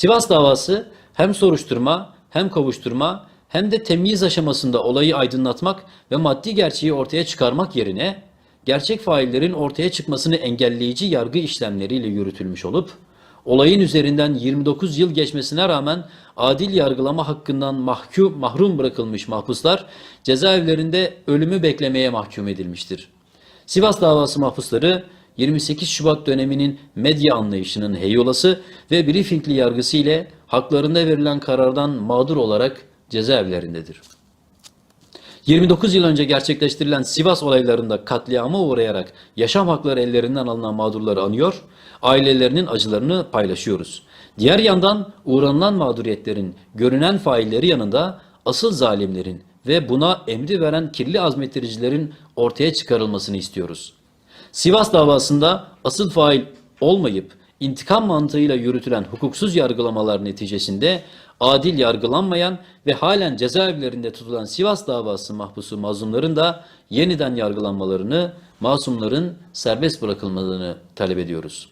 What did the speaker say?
Sivas davası hem soruşturma hem kovuşturma hem de temyiz aşamasında olayı aydınlatmak ve maddi gerçeği ortaya çıkarmak yerine gerçek faillerin ortaya çıkmasını engelleyici yargı işlemleriyle yürütülmüş olup olayın üzerinden 29 yıl geçmesine rağmen adil yargılama hakkından mahkum mahrum bırakılmış mahpuslar cezaevlerinde ölümü beklemeye mahkum edilmiştir. Sivas davası mahpusları 28 Şubat döneminin medya anlayışının heyolası ve briefingli yargısı ile haklarında verilen karardan mağdur olarak cezaevlerindedir. 29 yıl önce gerçekleştirilen Sivas olaylarında katliama uğrayarak yaşam hakları ellerinden alınan mağdurları anıyor, ailelerinin acılarını paylaşıyoruz. Diğer yandan uğranılan mağduriyetlerin görünen failleri yanında asıl zalimlerin ve buna emri veren kirli azmettiricilerin ortaya çıkarılmasını istiyoruz. Sivas davasında asıl fail olmayıp intikam mantığıyla yürütülen hukuksuz yargılamalar neticesinde adil yargılanmayan ve halen cezaevlerinde tutulan Sivas davası mahpusu mazlumların da yeniden yargılanmalarını, masumların serbest bırakılmalarını talep ediyoruz.